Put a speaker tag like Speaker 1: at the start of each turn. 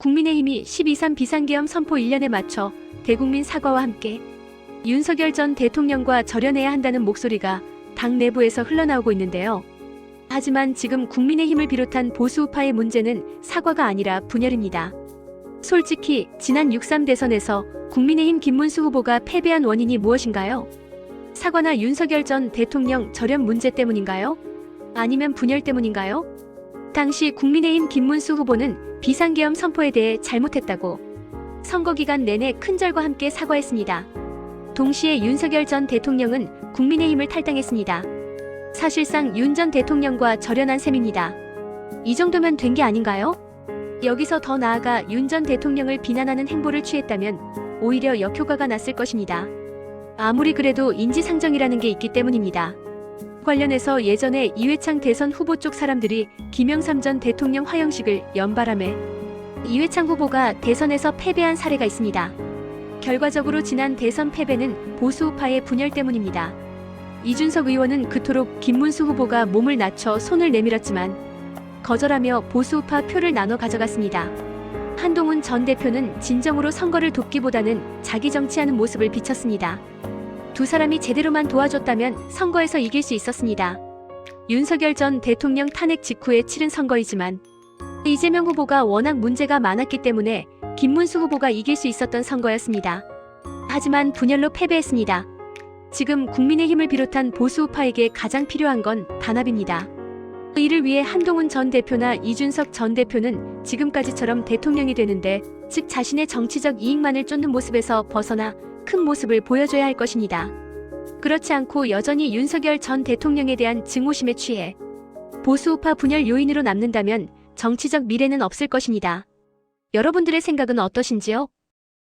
Speaker 1: 국민의힘이 12.3 비상계엄 선포 1년에 맞춰 대국민 사과와 함께 윤석열 전 대통령과 절연해야 한다는 목소리가 당 내부에서 흘러나오고 있는데요. 하지만 지금 국민의힘을 비롯한 보수우파의 문제는 사과가 아니라 분열입니다. 솔직히 지난 6.3 대선에서 국민의힘 김문수 후보가 패배한 원인이 무엇인가요? 사과나 윤석열 전 대통령 절연 문제 때문인가요? 아니면 분열 때문인가요? 당시 국민의힘 김문수 후보는 비상계엄 선포에 대해 잘못했다고 선거 기간 내내 큰절과 함께 사과했습니다. 동시에 윤석열 전 대통령은 국민의힘을 탈당했습니다. 사실상 윤 전 대통령과 절연한 셈입니다. 이 정도면 된 게 아닌가요? 여기서 더 나아가 윤 전 대통령을 비난하는 행보를 취했다면 오히려 역효과가 났을 것입니다. 아무리 그래도 인지상정이라는 게 있기 때문입니다. 관련해서 예전에 이회창 대선 후보 쪽 사람들이 김영삼 전 대통령 화영식을 연발함에 이회창 후보가 대선에서 패배한 사례가 있습니다. 결과적으로 지난 대선 패배는 보수우파의 분열 때문입니다. 이준석 의원은 그토록 김문수 후보가 몸을 낮춰 손을 내밀었지만 거절하며 보수우파 표를 나눠 가져갔습니다. 한동훈 전 대표는 진정으로 선거를 돕기보다는 자기 정치하는 모습을 비쳤습니다. 두 사람이 제대로만 도와줬다면 선거에서 이길 수 있었습니다. 윤석열 전 대통령 탄핵 직후에 치른 선거이지만 이재명 후보가 워낙 문제가 많았기 때문에 김문수 후보가 이길 수 있었던 선거였습니다. 하지만 분열로 패배했습니다. 지금 국민의힘을 비롯한 보수우파에게 가장 필요한 건 단합입니다. 이를 위해 한동훈 전 대표나 이준석 전 대표는 지금까지처럼 대통령이 되는데 즉 자신의 정치적 이익만을 쫓는 모습에서 벗어나 큰 모습을 보여줘야 할 것입니다. 그렇지 않고 여전히 윤석열 전 대통령에 대한 증오심에 취해 보수우파 분열 요인으로 남는다면 정치적 미래는 없을 것입니다. 여러분들의 생각은 어떠신지요?